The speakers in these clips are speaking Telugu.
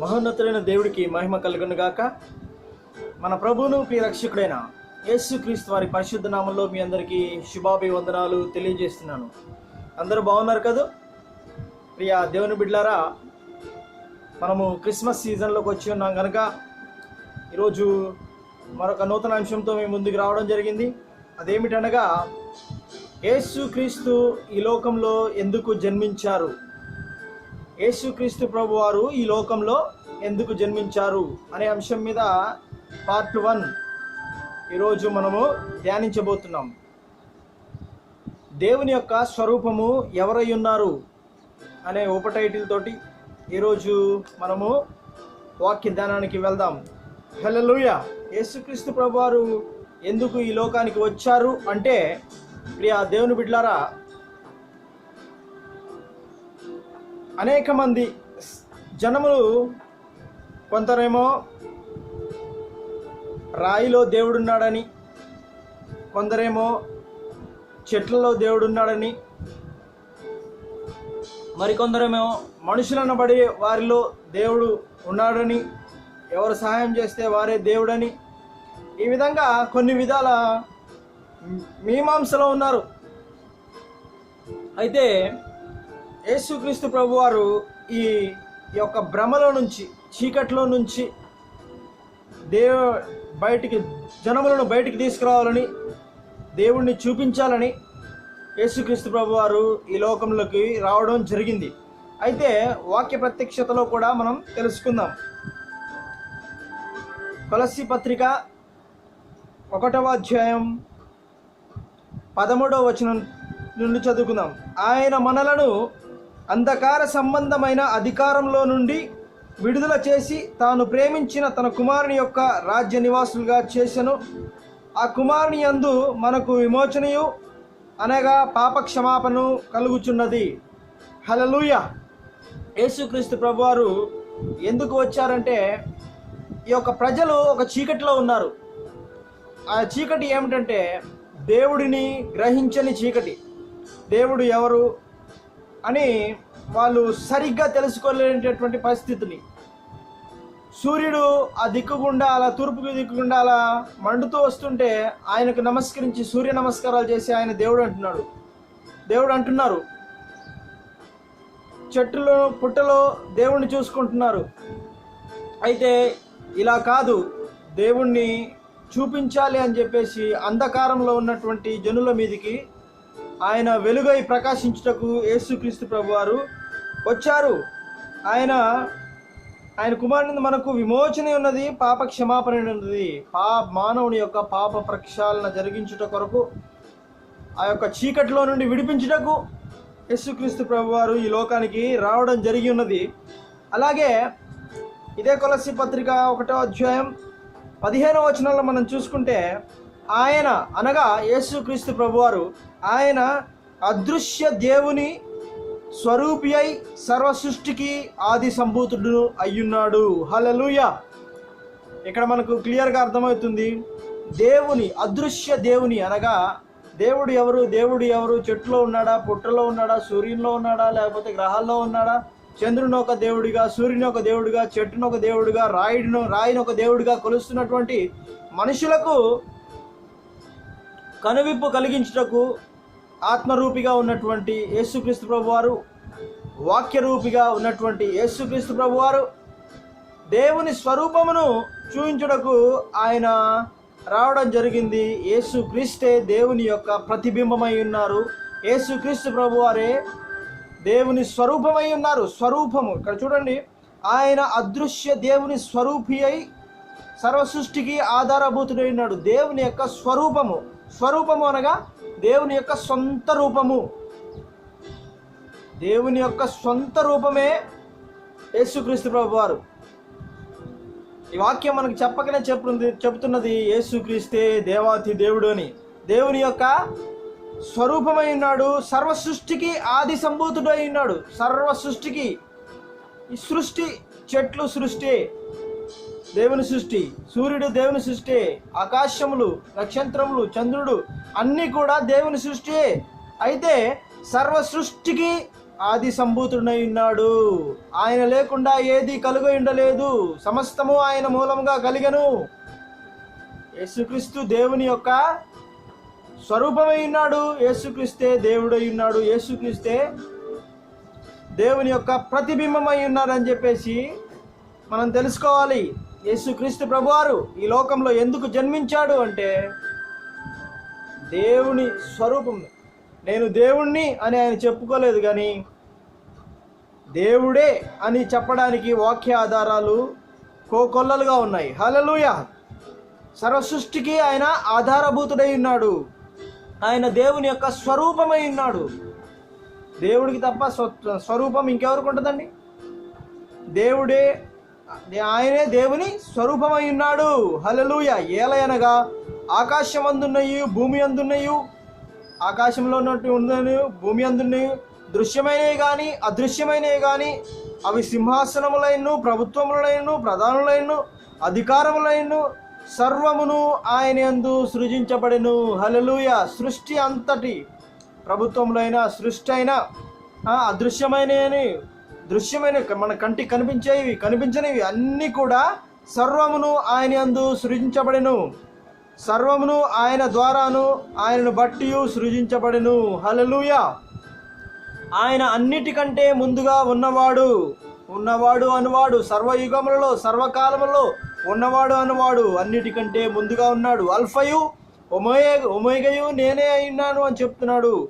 మహోన్నతుడైన దేవుడికి మహిమ కలుగును గాక మన ప్రభువును ప్రియ రక్షకుడైన యేసుక్రీస్తు వారి పరిశుద్ధ నామంలో మీ అందరికీ శుభాభివందనాలు తెలియజేస్తున్నాను. అందరూ బాగున్నారు కదా? ప్రియ దేవుని బిడ్లారా మనము క్రిస్మస్ సీజన్లోకి వచ్చి ఉన్నాం కనుక ఈరోజు మరొక నూతన అంశంతో మేము ముందుకు రావడం జరిగింది. అదేమిటనగా యేసుక్రీస్తు ఈ లోకంలో ఎందుకు జన్మించారు? యేసుక్రీస్తు ప్రభు వారు ఈ లోకంలో ఎందుకు జన్మించారు అనే అంశం మీద పార్ట్ వన్ ఈరోజు మనము ధ్యానించబోతున్నాం. దేవుని యొక్క స్వరూపము ఎవరై ఉన్నారు అనే ఉపటైటిల్ తోటి ఈరోజు మనము వాక్య ధ్యానానికి వెళ్దాం. హెలలుయ యేసుక్రీస్తు ప్రభు వారు ఎందుకు ఈ లోకానికి వచ్చారు అంటే ప్రియా దేవుని బిడ్లారా అనేక మంది జనములు కొందరేమో రాయిలో దేవుడున్నాడని కొందరేమో చెట్లలో దేవుడున్నాడని మరికొందరేమో మనుషులను బడి వారిలో దేవుడు ఉన్నాడని ఎవరు సహాయం చేస్తే వారే దేవుడని ఈ విధంగా కొన్ని విధాల మీమాంసలో ఉన్నారు. అయితే యేసుక్రీస్తు ప్రభు వారు ఈ యొక్క భ్రమలో నుంచి చీకట్లో నుంచి దేవ బయటికి జనములను బయటికి తీసుకురావాలని దేవుణ్ణి చూపించాలని యేసుక్రీస్తు ప్రభు వారు ఈ లోకంలోకి రావడం జరిగింది. అయితే వాక్య ప్రత్యక్షతలో కూడా మనం తెలుసుకుందాం. తులసి పత్రిక ఒకటవ అధ్యాయం పదమూడవ వచనం నుండి చదువుకుందాం. ఆయన మనలను అంధకార సంబంధమైన అధికారంలో నుండి విడుదల చేసి తాను ప్రేమించిన తన కుమారుని యొక్క రాజ్య నివాసులుగా చేసెను. ఆ కుమారుని యందు మనకు విమోచనయు అనగా పాప క్షమాపణను కలుగుచున్నది. హలలుయ యేసుక్రీస్తు ప్రభువారు ఎందుకు వచ్చారంటే ఈ యొక్క ప్రజలు ఒక చీకటిలో ఉన్నారు. ఆ చీకటి ఏమిటంటే దేవుడిని గ్రహించని చీకటి. దేవుడు ఎవరు? అని వాళ్ళు సరిగ్గా తెలుసుకోలేనటువంటి పరిస్థితిని. సూర్యుడు ఆ దిక్కు గుండా అలా తూర్పుకి దిక్కు గుండా అలా మండుతూ వస్తుంటే ఆయనకు నమస్కరించి సూర్య నమస్కారాలు చేసి ఆయన దేవుడు అంటున్నాడు. దేవుడు అంటున్నారు. చెట్టులో పుట్టలో దేవుణ్ణి చూసుకుంటున్నారు. అయితే ఇలా కాదు. దేవుణ్ణి చూపించాలి అని చెప్పేసి అంధకారంలో ఉన్నటువంటి జనుల మీదికి ఆయన వెలుగై ప్రకాశించుటకు యేసుక్రీస్తు ప్రభువారు వచ్చారు. ఆయన ఆయన కుమారుని మనకు విమోచన ఉన్నది పాప క్షమాపణ ఉన్నది. పా మానవుని యొక్క పాప ప్రక్షాళన జరిగించుట కొరకు ఆ యొక్క చీకటిలో నుండి విడిపించుటకు యేసుక్రీస్తు ప్రభువారు ఈ లోకానికి రావడం జరిగి ఉన్నది. అలాగే ఇదే కొలసి పత్రిక ఒకటో అధ్యాయం పదిహేనవ వచనంలో మనం చూసుకుంటే ఆయన అనగా యేసుక్రీస్తు ప్రభువారు ఆయన అదృశ్య దేవుని స్వరూపి అయి సర్వ సృష్టికి ఆది సంభూతుడు అయ్యున్నాడు. హలలుయ ఇక్కడ మనకు క్లియర్గా అర్థమవుతుంది దేవుని అదృశ్య దేవుని అనగా దేవుడు ఎవరు దేవుడు ఎవరు చెట్టులో ఉన్నాడా పుట్టలో ఉన్నాడా సూర్యునిలో ఉన్నాడా లేకపోతే గ్రహాల్లో ఉన్నాడా చంద్రుని ఒక దేవుడిగా సూర్యుని ఒక దేవుడిగా చెట్టును ఒక దేవుడిగా రాయుడిను రాయిని ఒక దేవుడిగా కొలుస్తున్నటువంటి మనుషులకు కనువిప్పు కలిగించుటకు ఆత్మరూపిగా ఉన్నటువంటి యేసుక్రీస్తు ప్రభువారు వాక్యరూపిగా ఉన్నటువంటి యేసుక్రీస్తు ప్రభువారు దేవుని స్వరూపమును చూపించుటకు ఆయన రావడం జరిగింది. యేసుక్రీస్తే దేవుని యొక్క ప్రతిబింబమై ఉన్నారు. యేసుక్రీస్తు ప్రభువారే దేవుని స్వరూపమై ఉన్నారు. స్వరూపము ఇక్కడ చూడండి. ఆయన అదృశ్య దేవుని స్వరూపి అయి సర్వ సృష్టికి ఆధారభూతుడై ఉన్నాడు. దేవుని యొక్క స్వరూపము స్వరూపము అనగా దేవుని యొక్క సొంత రూపము. దేవుని యొక్క సొంత రూపమే యేసుక్రీస్తు ప్రభు వారు ఈ వాక్యం మనకు చెప్పకనే చెప్తుంది చెప్తున్నది యేసుక్రీస్తే దేవాతి దేవుడు అని. దేవుని యొక్క స్వరూపమై ఉన్నాడు సర్వ సృష్టికి ఆది సంభూతుడై ఉన్నాడు. సర్వ సృష్టికి ఈ సృష్టి చెట్లు సృష్టి. దేవుని సృష్టి సూర్యుడు దేవుని సృష్టి ఆకాశములు నక్షత్రములు చంద్రుడు అన్నీ కూడా దేవుని సృష్టి అయితే సర్వ సృష్టికి ఆది సంభూతుడై ఉన్నాడు. ఆయన లేకుండా ఏది కలుగ ఉండలేదు. సమస్తము ఆయన మూలంగా కలిగను. యేసుక్రీస్తు దేవుని యొక్క స్వరూపమై ఉన్నాడు. యేసుక్రీస్తే దేవుడై ఉన్నాడు. యేసుక్రీస్తే దేవుని యొక్క ప్రతిబింబమై ఉన్నారని చెప్పేసి మనం తెలుసుకోవాలి. యేసుక్రీస్తు ప్రభువారు ఈ లోకంలో ఎందుకు జన్మించాడు అంటే దేవుని స్వరూపం. నేను దేవుణ్ణి అని ఆయన చెప్పుకోలేదు కానీ దేవుడే అని చెప్పడానికి వాక్య ఆధారాలు కోకొల్లలుగా ఉన్నాయి. హలలుయ సర్వసృష్టికి ఆయన ఆధారభూతుడై ఉన్నాడు. ఆయన దేవుని యొక్క స్వరూపమై ఉన్నాడు. దేవుడికి తప్ప స్వ స్వరూపం ఇంకెవరికి ఉంటుందండి? దేవుడే ఆయనే దేవుని స్వరూపమై ఉన్నాడు. హలలుయ ఏలయనగా ఆకాశం అందున్నయు భూమి అందున్నయు ఆకాశంలో ఉన్నట్టు ఉన్నవి భూమి అందున్నయు దృశ్యమైనవి కానీ అదృశ్యమైనవి కానీ అవి సింహాసనములైను ప్రభుత్వములైను ప్రధానులైను అధికారములైను సర్వమును ఆయన ఎందు సృజించబడెను. హలలుయ సృష్టి అంతటి ప్రభుత్వములైన సృష్టి అయినా ఆ, అదృశ్యమైనవి దృశ్యమైన మన కంటికి కనిపించేవి కనిపించనివి అన్నీ కూడా సర్వమును ఆయన అందు సృజించబడెను. సర్వమును ఆయన ద్వారాను ఆయనను బట్టి సృజించబడెను. హలలుయ ఆయన అన్నిటికంటే ముందుగా ఉన్నవాడు ఉన్నవాడు అనువాడు సర్వయుగములలో సర్వకాలములలో ఉన్నవాడు అనువాడు అన్నిటికంటే ముందుగా ఉన్నాడు. అల్ఫయు ఒమోయ ఒమేగయు నేనే అయినాను అని చెప్తున్నాడు.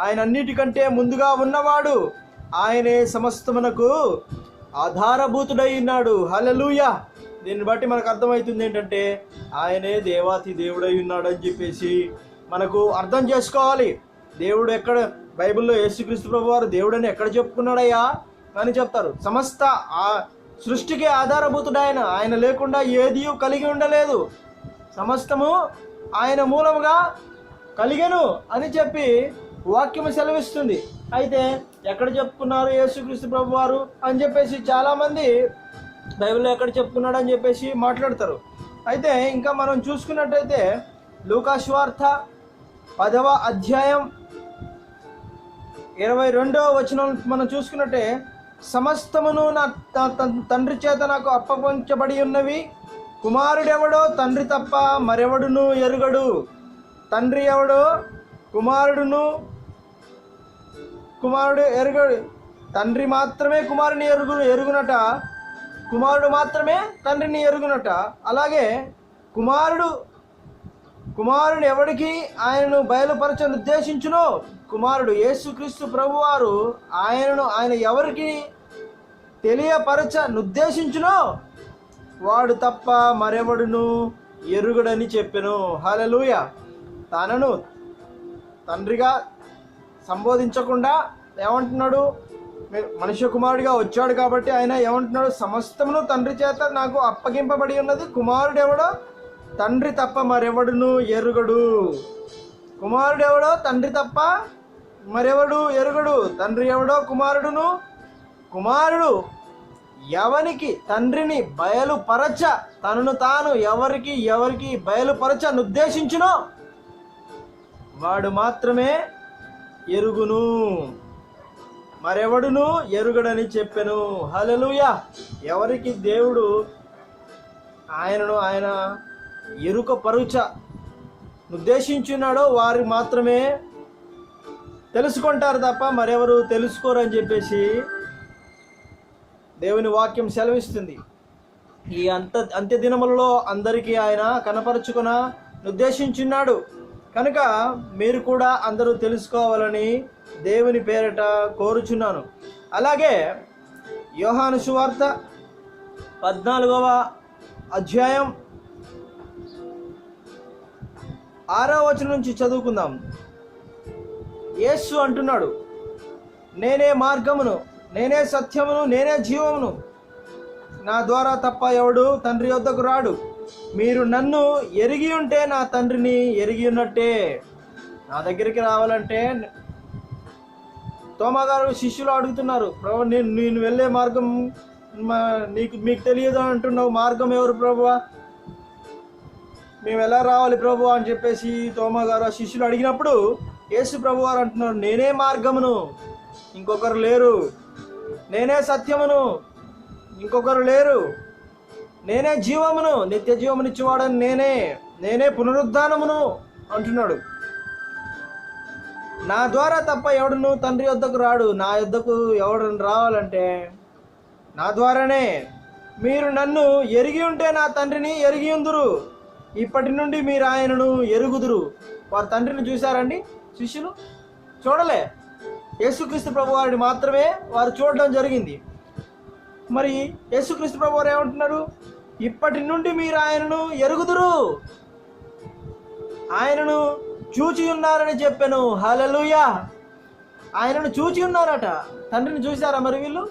ఆయన అన్నిటికంటే ముందుగా ఉన్నవాడు ఆయనే సమస్తమునకు ఆధారభూతుడై ఉన్నాడు. హలలుయ దీన్ని బట్టి మనకు అర్థమవుతుంది ఏంటంటే ఆయనే దేవాతి దేవుడై ఉన్నాడు అని చెప్పేసి మనకు అర్థం చేసుకోవాలి. దేవుడు ఎక్కడ బైబిల్లో యేసుక్రీస్తు ప్రభు వారు దేవుడని ఎక్కడ చెప్పుకున్నాడయ్యా? అని చెప్తారు. సమస్త ఆ సృష్టికి ఆధారభూతుడు ఆయన. ఆయన లేకుండా ఏది కలిగి ఉండలేదు. సమస్తము ఆయన మూలముగా కలిగెను అని చెప్పి వాక్యము సెలవిస్తుంది. అయితే ఎక్కడ చెప్పుకున్నారు యేసుక్రీస్తు ప్రభు వారు అని చెప్పేసి చాలామంది బైబిల్లో ఎక్కడ చెప్పుకున్నాడు అని చెప్పేసి మాట్లాడతారు. అయితే ఇంకా మనం చూసుకున్నట్టయితే లూకాశ్వార్త పదవ అధ్యాయం ఇరవై రెండవ వచనం మనం చూసుకున్నట్టే సమస్తమును నా త- తండ్రి చేత నాకు అప్పగించబడి ఉన్నవి కుమారుడెవడో తండ్రి తప్ప మరెవడును ఎరుగడు. తండ్రి ఎవడో కుమారుడును కుమారుడు ఎరుగడు. తండ్రి మాత్రమే కుమారుని ఎరుగు ఎరుగునట. కుమారుడు మాత్రమే తండ్రిని ఎరుగునట. అలాగే కుమారుడు కుమారుడు ఎవడికి ఆయనను బయలుపరచని ఉద్దేశించునో కుమారుడు యేసుక్రీస్తు ప్రభువారు ఆయనను ఆయన ఎవరికి తెలియపరచ నుద్దేశించునో వాడు తప్ప మరెవడును ఎరుగుడని చెప్పెను. హలలుయ తనను తండ్రిగా సంబోధించకుండా ఏమంటున్నాడు? మనుష్య కుమారుడిగా వచ్చాడు కాబట్టి ఆయన ఏమంటున్నాడు? సమస్తమును తండ్రి చేత నాకు అప్పగింపబడి ఉన్నది. కుమారుడు ఎవడో తండ్రి తప్ప మరెవడును ఎరుగడు. కుమారుడు ఎవడో తండ్రి తప్ప మరెవడు ఎరుగడు. తండ్రి ఎవడో? కుమారుడును? కుమారుడు. ఎవనికి? తండ్రిని బయలుపరచ. తనను తాను ఎవరికి ఎవరికి బయలుపరచ ఉద్దేశించునో. వాడు మాత్రమే ఎరుగును. మరెవడును ఎరుగడని చెప్పెను. హలలుయ ఎవరికి దేవుడు ఆయనను ఆయన ఎరుక పరుచ ఉద్దేశించున్నాడో వారు మాత్రమే తెలుసుకుంటారు తప్ప మరెవరు తెలుసుకోరు అని చెప్పేసి దేవుని వాక్యం సెలవిస్తుంది. ఈ అంత అంత్య దినములలో అందరికీ ఆయన కనపరుచుకున ఉద్దేశించున్నాడు కనుక మీరు కూడా అందరూ తెలుసుకోవాలని దేవుని పేరట కోరుచున్నాను. అలాగే యోహాను సువార్త పద్నాలుగవ అధ్యాయం ఆరో వచనం నుంచి చదువుకుందాం. యేసు అంటున్నాడు నేనే మార్గమును నేనే సత్యమును నేనే జీవమును. నా ద్వారా తప్ప ఎవడు తండ్రి వద్దకు రాడు. మీరు నన్ను ఎరిగి ఉంటే నా తండ్రిని ఎరిగి ఉన్నట్టే. నా దగ్గరికి రావాలంటే తోమగారు శిష్యులు అడుగుతున్నారు. ప్రభు నేను నేను వెళ్ళే మార్గం నీకు మీకు తెలియదు అంటున్నావు. మార్గం ఎవరు ప్రభు? మేము ఎలా రావాలి ప్రభు అని చెప్పేసి తోమగారు ఆ శిష్యులు అడిగినప్పుడు యేసు ప్రభు వారు అంటున్నారు నేనే మార్గమును ఇంకొకరు లేరు. నేనే సత్యమును ఇంకొకరు లేరు. నేనే జీవమును నిత్య జీవమునిచ్చేవాడని నేనే నేనే పునరుద్ధానమును అంటున్నాడు. నా ద్వారా తప్ప ఎవడును తండ్రి వద్దకు రాడు. నా యొద్దకు ఎవడను రావాలంటే నా ద్వారానే. మీరు నన్ను ఎరిగి ఉంటే నా తండ్రిని ఎరిగి ఉందురు. ఇప్పటి నుండి మీరు ఆయనను ఎరుగుదురు. వారు తండ్రిని చూశారండి శిష్యులు? చూడలే. యేసుక్రీస్తు ప్రభు వారిని మాత్రమే వారు చూడడం జరిగింది. మరి యేసుక్రీస్తు ప్రభు వారు ఏమంటున్నారు ఇప్పటి నుండి మీరు ఆయనను ఎరుగుదురు. ఆయనను చూచి ఉన్నారని చెప్పాను. హలలుయా ఆయనను చూచి ఉన్నారట. తండ్రిని చూశారా మరి వీళ్ళు?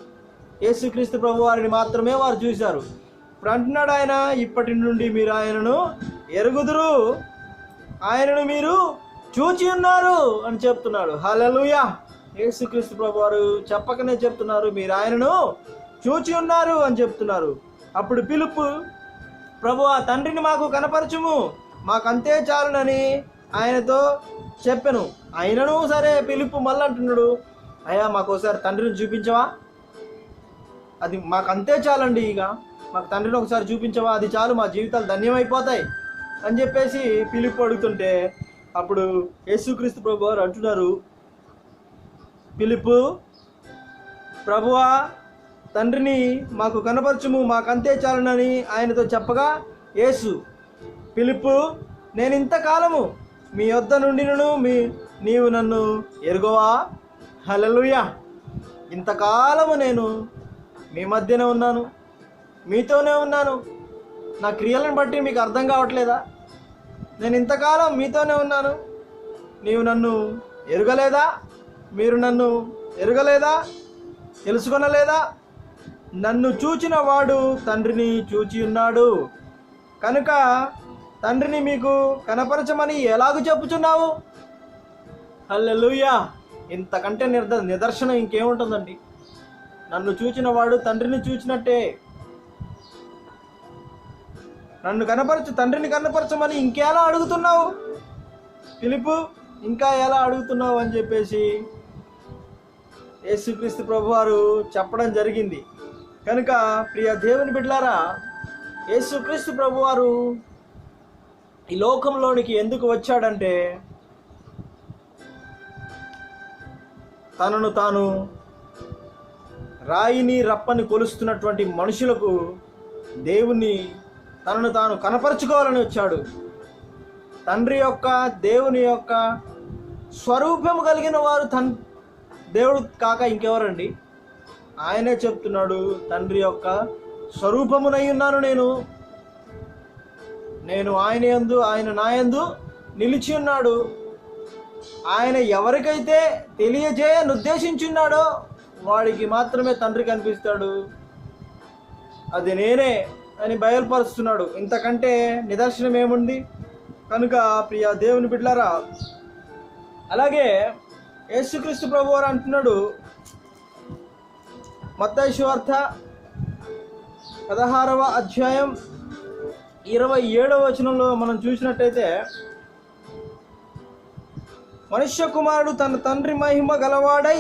యేసుక్రీస్తు ప్రభు వారిని మాత్రమే వారు చూశారు. ఇప్పుడు అంటున్నాడు ఆయన ఇప్పటి నుండి మీరు ఆయనను ఎరుగుదురు. ఆయనను మీరు చూచి ఉన్నారు అని చెప్తున్నాడు. హలలుయా యేసుక్రీస్తు ప్రభు వారు చెప్పకనే చెప్తున్నారు. మీరు ఆయనను చూచి ఉన్నారు అని చెప్తున్నారు. అప్పుడు పిలుపు ప్రభు ఆ తండ్రిని మాకు కనపరచుము. మాకంతే చాలునని ఆయనతో చెప్పాను. ఆయనను సరే పిలుపు మళ్ళీ అంటున్నాడు అయ్యా మాకు ఒకసారి తండ్రిని చూపించవా? అది మాకు అంతే చాలండి ఇక. మాకు తండ్రిని ఒకసారి చూపించవా? అది చాలు మా జీవితాలు ధన్యమైపోతాయి. అని చెప్పేసి పిలుపు అడుగుతుంటే అప్పుడు యేసుక్రీస్తు ప్రభు వారు అంటున్నారు పిలుపు ప్రభువా తండ్రిని మాకు కనపరచుము మాకంతే చాలునని ఆయనతో చెప్పగా యేసు పిలుపు నేను ఇంతకాలము మీ వద్ద నుండినను మీ నీవు నన్ను ఎరుగవా? హలలుయా ఇంతకాలము నేను మీ మధ్యనే ఉన్నాను మీతోనే ఉన్నాను. నా క్రియలను బట్టి మీకు అర్థం కావట్లేదా? నేను ఇంతకాలం మీతోనే ఉన్నాను నీవు నన్ను ఎరుగలేదా? మీరు నన్ను ఎరుగలేదా? తెలుసుకొనలేదా? నన్ను చూచిన వాడు తండ్రిని చూచి ఉన్నాడు. కనుక తండ్రిని మీకు కనపరచమని ఎలాగూ చెప్పుచున్నావు? హల్లెలూయా! ఇంతకంటే నిర్ద నిదర్శనం ఇంకేముంటుందండి? నన్ను చూచిన వాడు తండ్రిని చూచినట్టే. నన్ను కనపరచు తండ్రిని కనపరచమని ఇంకెలా అడుగుతున్నావు? పిలుపు ఇంకా ఎలా అడుగుతున్నావు అని చెప్పేసి యేసుక్రీస్తు ప్రభువారు చెప్పడం జరిగింది. కనుక ప్రియ దేవుని బిడ్డలారా యేసుక్రీస్తు ప్రభువారు ఈ లోకంలోనికి ఎందుకు వచ్చాడంటే తనను తాను రాయిని రప్పని కొలుస్తున్నటువంటి మనుషులకు దేవుని తనను తాను కనపరుచుకోవాలని వచ్చాడు. తండ్రి యొక్క దేవుని యొక్క స్వరూపము కలిగిన వారు తన్ దేవుడు కాక ఇంకెవరండి? ఆయనే చెప్తున్నాడు తండ్రి యొక్క స్వరూపమునై ఉన్నాను నేను. నేను ఆయన యందు ఆయన నాయందు నిలిచి ఉన్నాడు. ఆయన ఎవరికైతే తెలియజేయని ఉద్దేశించున్నాడో వాడికి మాత్రమే తండ్రి కనిపిస్తాడు. అది నేనే అని బయలుపరుస్తున్నాడు. ఇంతకంటే నిదర్శనం ఏముంది? కనుక ప్రియ దేవుని బిడ్డలారా అలాగే యేసుక్రీస్తు ప్రభు వారు అంటున్నాడు మత్తయి సువార్త పదహారవ అధ్యాయం ఇరవై ఏడవ వచనంలో మనం చూసినట్టయితే మనుష్య కుమారుడు తన తండ్రి మహిమ గలవాడై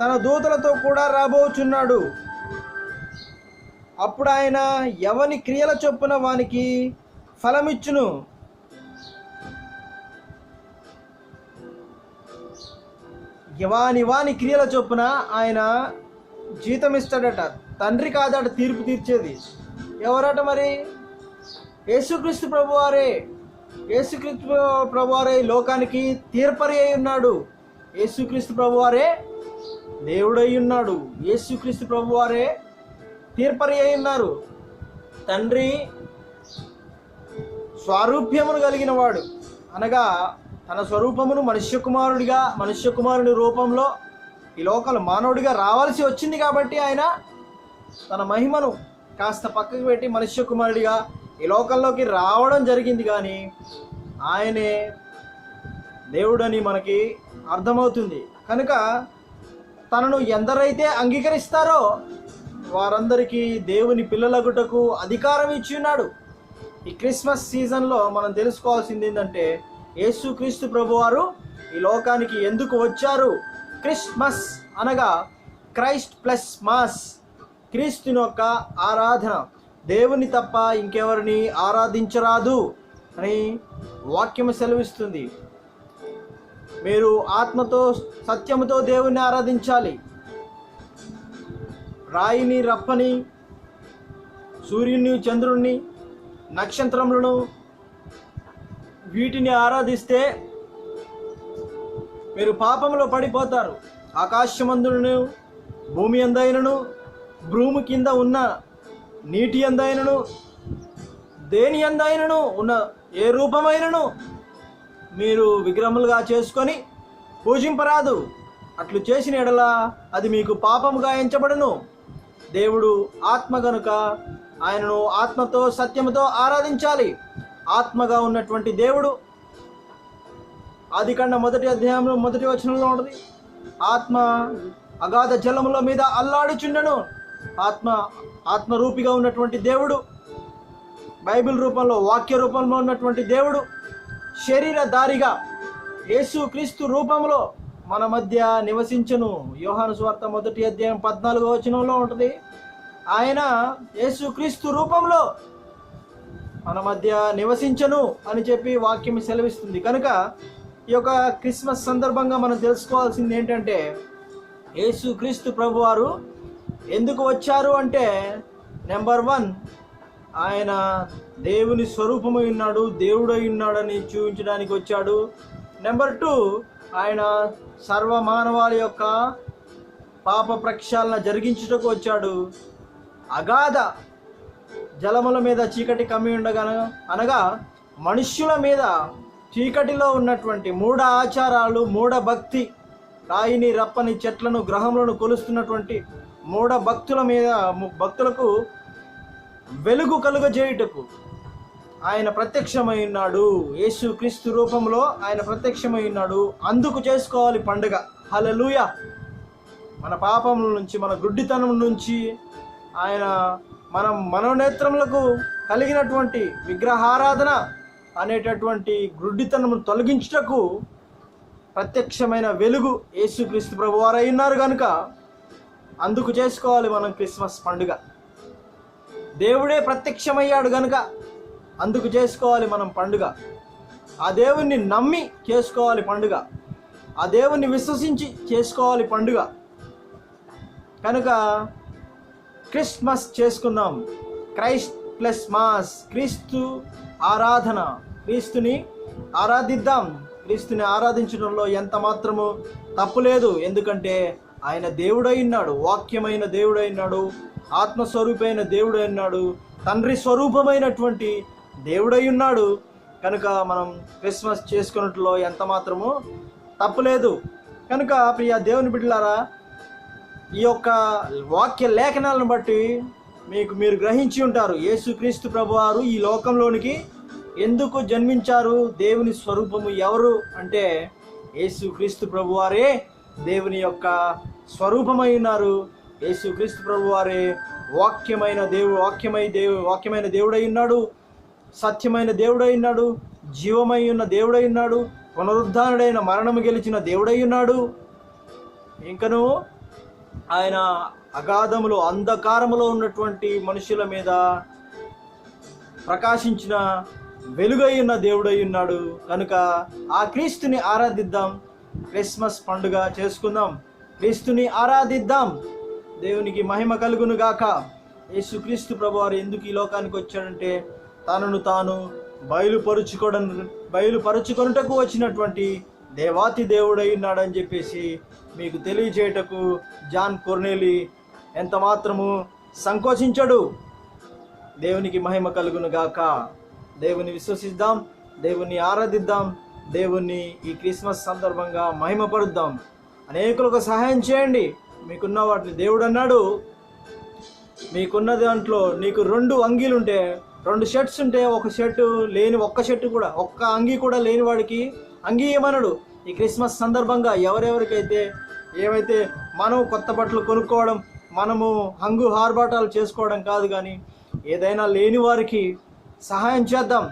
తన దూతలతో కూడా రాబోచున్నాడు. అప్పుడు ఆయన ఎవని క్రియల చొప్పున వానికి ఫలమిచ్చును? వాని వాని క్రియల చొప్పున ఆయన జీతం ఇస్తాడట తండ్రి కాదట తీర్పు తీర్చేది. ఎవరట మరి? యేసుక్రీస్తు ప్రభువారే. యేసుక్రీస్తు ప్రభువారే లోకానికి తీర్పరి అయి ఉన్నాడు. యేసుక్రీస్తు ప్రభువారే దేవుడై ఉన్నాడు. యేసుక్రీస్తు ప్రభువారే తీర్పరి అయి ఉన్నారు. తండ్రి స్వారూప్యమును కలిగిన వాడు. అనగా తన స్వరూపమును మనుష్య కుమారుడిగా మనుష్య కుమారుని రూపంలో ఈ లోకల్ మానవుడిగా రావాల్సి వచ్చింది కాబట్టి ఆయన తన మహిమను కాస్త పక్కకు పెట్టి మనుష్య కుమారుడిగా ఈ లోకంలోకి రావడం జరిగింది కానీ ఆయనే దేవుడని మనకి అర్థమవుతుంది. కనుక తనను ఎందరైతే అంగీకరిస్తారో వారందరికీ దేవుని పిల్లలగుటకు అధికారం ఇచ్చి ఉన్నాడు. ఈ క్రిస్మస్ సీజన్లో మనం తెలుసుకోవాల్సింది ఏంటంటే యేసుక్రీస్తు ప్రభువారు ఈ లోకానికి ఎందుకు వచ్చారు? క్రిస్మస్ అనగా క్రైస్ట్ ప్లస్ మాస్ క్రీస్తుని యొక్క ఆరాధన. దేవుని తప్ప ఇంకెవరిని ఆరాధించరాదు అని వాక్యము సెలవిస్తుంది. మీరు ఆత్మతో సత్యముతో దేవుని ఆరాధించాలి. రాయిని రప్పని సూర్యుని చంద్రుణ్ణి నక్షత్రములను వీటిని ఆరాధిస్తే మీరు పాపంలో పడిపోతారు. ఆకాశమందులను భూమి అందైనను భూమి కింద ఉన్న నీటి అందైనను దేని అందైనను ఉన్న ఏ రూపమైనను మీరు విగ్రహములుగా చేసుకొని పూజింపరాదు. అట్లు చేసిన ఎడల అది మీకు పాపముగా ఎంచబడును. దేవుడు ఆత్మ గనుక ఆయనను ఆత్మతో సత్యముతో ఆరాధించాలి. ఆత్మగా ఉన్నటువంటి దేవుడు ఆది కండ మొదటి అధ్యాయంలో మొదటి వచనంలో ఉంటుంది. ఆత్మ అగాధ జలముల మీద అల్లాడుచుండెను. ఆత్మ ఆత్మరూపిగా ఉన్నటువంటి దేవుడు. బైబిల్ రూపంలో వాక్య రూపంలో ఉన్నటువంటి దేవుడు. శరీరధారిగా యేసు క్రీస్తు రూపంలో మన మధ్య నివసించను. యోహాను స్వార్త మొదటి అధ్యాయం పద్నాలుగో వచనంలో ఉంటుంది. ఆయన యేసు క్రీస్తు రూపంలో మన మధ్య నివసించను అని చెప్పి వాక్యం సెలవిస్తుంది. కనుక ఈ యొక్క క్రిస్మస్ సందర్భంగా మనం తెలుసుకోవాల్సింది ఏంటంటే యేసు క్రీస్తు ప్రభువారు ఎందుకు వచ్చారు అంటే నెంబర్ వన్ ఆయన దేవుని స్వరూపమై ఉన్నాడు దేవుడై ఉన్నాడని చూపించడానికి వచ్చాడు. నెంబర్ టూ ఆయన సర్వ మానవాల యొక్క పాప ప్రక్షాళన జరిగించుటకు వచ్చాడు. అగాధ జలముల మీద చీకటి కమ్మి ఉండగా అనగా మనుష్యుల మీద చీకటిలో ఉన్నటువంటి మూఢ ఆచారాలు మూఢ భక్తి రాయిని రప్పని చెట్లను గ్రహములను కొలుస్తున్నటువంటి మూఢ భక్తుల మీద భక్తులకు వెలుగు కలుగజేయుటకు ఆయన ప్రత్యక్షమై ఉన్నాడు. యేసు క్రీస్తు రూపంలో ఆయన ప్రత్యక్షమై ఉన్నాడు. అందుకు చేసుకోవాలి పండుగ. హలలుయ మన పాపముల నుంచి మన గుడ్డితనం నుంచి ఆయన మనం మనోనేత్రములకు కలిగినటువంటి విగ్రహారాధన అనేటటువంటి గ్రుడ్డితనము తొలగించుటకు ప్రత్యక్షమైన వెలుగు యేసుక్రీస్తు ప్రభు వారు ఉన్నారు కనుక అందుకు చేసుకోవాలి మనం క్రిస్మస్ పండుగ. దేవుడే ప్రత్యక్షమయ్యాడు కనుక అందుకు చేసుకోవాలి మనం పండుగ. ఆ దేవుణ్ణి నమ్మి చేసుకోవాలి పండుగ. ఆ దేవుణ్ణి విశ్వసించి చేసుకోవాలి పండుగ. కనుక క్రిస్మస్ చేసుకుందాం. క్రైస్ట్ ప్లస్ మాస్ క్రీస్తు ఆరాధన క్రీస్తుని ఆరాధిద్దాం. క్రీస్తుని ఆరాధించడంలో ఎంత మాత్రము తప్పులేదు ఎందుకంటే ఆయన దేవుడై ఉన్నాడు. వాక్యమైన దేవుడై ఉన్నాడు. ఆత్మస్వరూపమైన దేవుడై ఉన్నాడు. తండ్రి స్వరూపమైనటువంటి దేవుడై ఉన్నాడు. కనుక మనం క్రిస్మస్ చేసుకున్నట్లో ఎంత మాత్రము తప్పులేదు కనుక ప్రియ దేవుని బిడ్డలారా ఈ యొక్క వాక్య లేఖనాలను బట్టి మీకు మీరు గ్రహించి ఉంటారు. యేసుక్రీస్తు ప్రభువారు ఈ లోకంలోనికి ఎందుకు జన్మించారు? దేవుని స్వరూపము ఎవరు? అంటే యేసుక్రీస్తు ప్రభువారే దేవుని యొక్క స్వరూపమై ఉన్నారు. యేసుక్రీస్తు ప్రభువారే వాక్యమైన దేవు వాక్యమై దేవు వాక్యమైన దేవుడై ఉన్నాడు. సత్యమైన దేవుడై ఉన్నాడు. జీవమై ఉన్న దేవుడై ఉన్నాడు. పునరుద్ధానుడైన మరణము గెలిచిన దేవుడై ఉన్నాడు. ఇంకను ఆయన అగాధములో అంధకారములో ఉన్నటువంటి మనుషుల మీద ప్రకాశించిన వెలుగై ఉన్న దేవుడై ఉన్నాడు కనుక ఆ క్రీస్తుని ఆరాధిద్దాం. క్రిస్మస్ పండుగ చేసుకుందాం. క్రీస్తుని ఆరాధిద్దాం. దేవునికి మహిమ కలుగును గాక. యేసుక్రీస్తు ప్రభువారు ఎందుకు ఈ లోకానికి వచ్చాడంటే తనను తాను బయలుపరుచుకోవడం బయలుపరుచుకొనుటకు వచ్చినటువంటి దేవాతి దేవుడై ఉన్నాడని చెప్పేసి మీకు తెలియజేయటకు జాన్ కొర్నేలి ఎంత మాత్రము సంకోచించడు. దేవునికి మహిమ కలుగును గాక. దేవుని విశ్వసిద్దాం దేవుని ఆరాధిద్దాం దేవుణ్ణి ఈ క్రిస్మస్ సందర్భంగా మహిమపరుద్దాం. అనేకులకు సహాయం చేయండి. మీకున్న వాటిని దేవుడు అన్నాడు. మీకున్న దాంట్లో నీకు రెండు అంగీలు ఉంటే రెండు షర్ట్స్ ఉంటే ఒక షర్ట్ లేని ఒక్క షర్ట్ కూడా ఒక్క అంగీ కూడా లేని వాడికి అంగీ ఏమనడు ఈ క్రిస్మస్ సందర్భంగా ఎవరెవరికైతే ఏమైతే మనం కొత్త బట్టలు కొనుక్కోవడం మనము హంగు హార్బాటాలు చేసుకోవడం కాదు కానీ ఏదైనా లేని వారికి సహాయం చేద్దాం.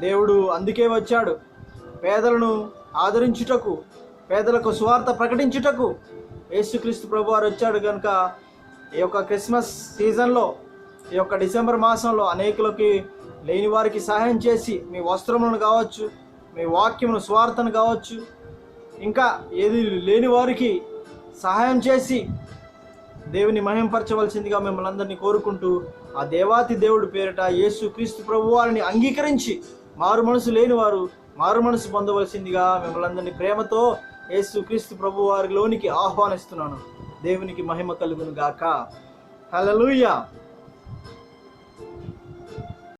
దేవుడు అందుకే వచ్చాడు. పేదలను ఆదరించుటకు పేదలకు స్వార్థ ప్రకటించుటకు యేసుక్రీస్తు ప్రభు వారు వచ్చాడు కనుక ఈ యొక్క క్రిస్మస్ సీజన్లో ఈ యొక్క డిసెంబర్ మాసంలో అనేకులకి లేని వారికి సహాయం చేసి మీ వస్త్రములను కావచ్చు మీ వాక్యమును స్వార్థను కావచ్చు ఇంకా ఏది లేని వారికి సహాయం చేసి దేవుని మహింపరచవలసిందిగా మిమ్మల్ని అందరినీ కోరుకుంటూ ఆ దేవాతి దేవుడు పేరిట యేసు క్రీస్తు ప్రభు వారిని అంగీకరించి మారు మనసు లేని వారు మారు మనసు పొందవలసిందిగా మిమ్మల్ని అందరినీ ప్రేమతో యేసు క్రీస్తు ప్రభు వారిలోనికి ఆహ్వానిస్తున్నాను. దేవునికి మహిమ కలుగును గాక హల్లెలూయా.